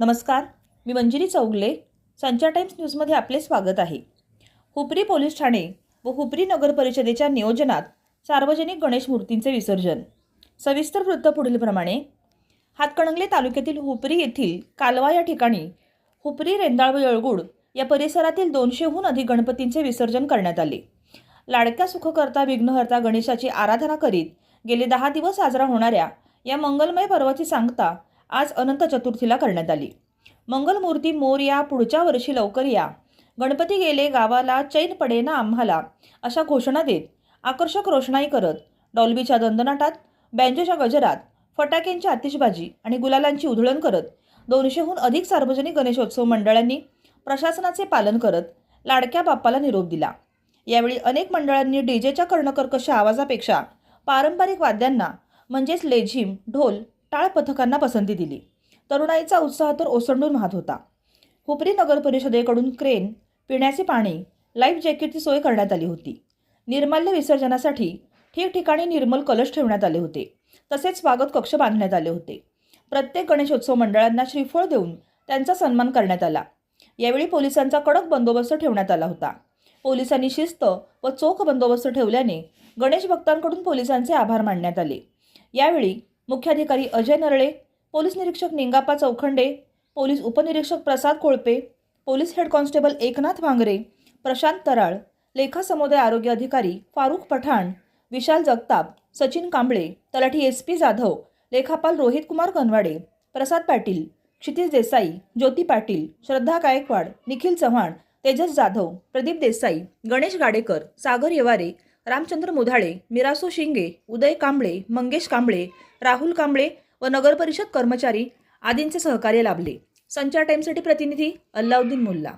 नमस्कार मी मंजिरी चौगले संचार टाइम्स न्यूजमध्ये आपले स्वागत आहे. हुपरी पोलीस ठाणे व हुपरी नगर परिषदेच्या नियोजनात सार्वजनिक गणेश मूर्तींचे विसर्जन. सविस्तर वृत्त पुढीलप्रमाणे हातकणंगले तालुक्यातील हुपरी येथील कालवा या ठिकाणी हुपरी रेंदाळ व येळगुड या परिसरातील दोनशेहून अधिक गणपतींचे विसर्जन करण्यात आले. लाडक्या सुखकर्ता विघ्नहर्ता गणेशाची आराधना करीत गेले दहा दिवस साजरा होणाऱ्या या मंगलमय पर्वाची सांगता आज अनंत चतुर्थीला करण्यात आली. मंगलमूर्ती मोर या पुढच्या वर्षी लवकर या. गणपती गेले गावाला चैन पडे ना आम्हाला अशा घोषणा देत आकर्षक रोषणाई करत डॉल्बीच्या दंदनाटात बँजोच्या गजरात फटाक्यांची आतिषबाजी आणि गुलालांची उधळण करत दोनशेहून अधिक सार्वजनिक गणेशोत्सव मंडळांनी प्रशासनाचे पालन करत लाडक्या बाप्पाला निरोप दिला. यावेळी अनेक मंडळांनी डीजेच्या कर्णकर्कश आवाजापेक्षा पारंपरिक वाद्यांना म्हणजेच लेझिम ढोल टाळ पथकांना पसंती दिली. तरुणाईचा उत्साह तर ओसंडून वाहत होता. हुपरी नगर परिषदेकडून क्रेन पिण्याचे पाणी लाईफ जॅकेटची सोय करण्यात आली होती. निर्माल्य विसर्जनासाठी ठिकठिकाणी निर्मल कलश ठेवण्यात आले होते. तसेच स्वागत कक्ष बांधण्यात आले होते. प्रत्येक गणेशोत्सव मंडळांना श्रीफळ देऊन त्यांचा सन्मान करण्यात आला. यावेळी पोलिसांचा कडक बंदोबस्त ठेवण्यात आला होता. पोलिसांनी शिस्त व चोख बंदोबस्त ठेवल्याने गणेश भक्तांकडून पोलिसांचे आभार मानण्यात आले. यावेळी मुख्याधिकारी अजय नरळे पोलीस निरीक्षक निंगापा चौखंडे पोलीस उपनिरीक्षक Prasad Kolpe police head constable Eknath Bhangare Prashant Taral लेखा समुदाय आरोग्य अधिकारी फारुख पठाण विशाल जगताप सचिन कांबळे तलाठी एस पी जाधव लेखापाल रोहित कुमार कनवाडे प्रसाद पाटील क्षितिज देसाई ज्योती पाटील श्रद्धा गायकवाड निखिल चव्हाण तेजस जाधव प्रदीप देसाई गणेश गाडेकर सागर येवारे रामचंद्र मुधाळे मिरासो शिंगे उदय कांबळे मंगेश कांबळे राहुल कांबळे व नगरपरिषद कर्मचारी आदींचे सहकार्य लाभले. संचार टाईमसाठी प्रतिनिधी अल्लाउद्दीन मुल्ला.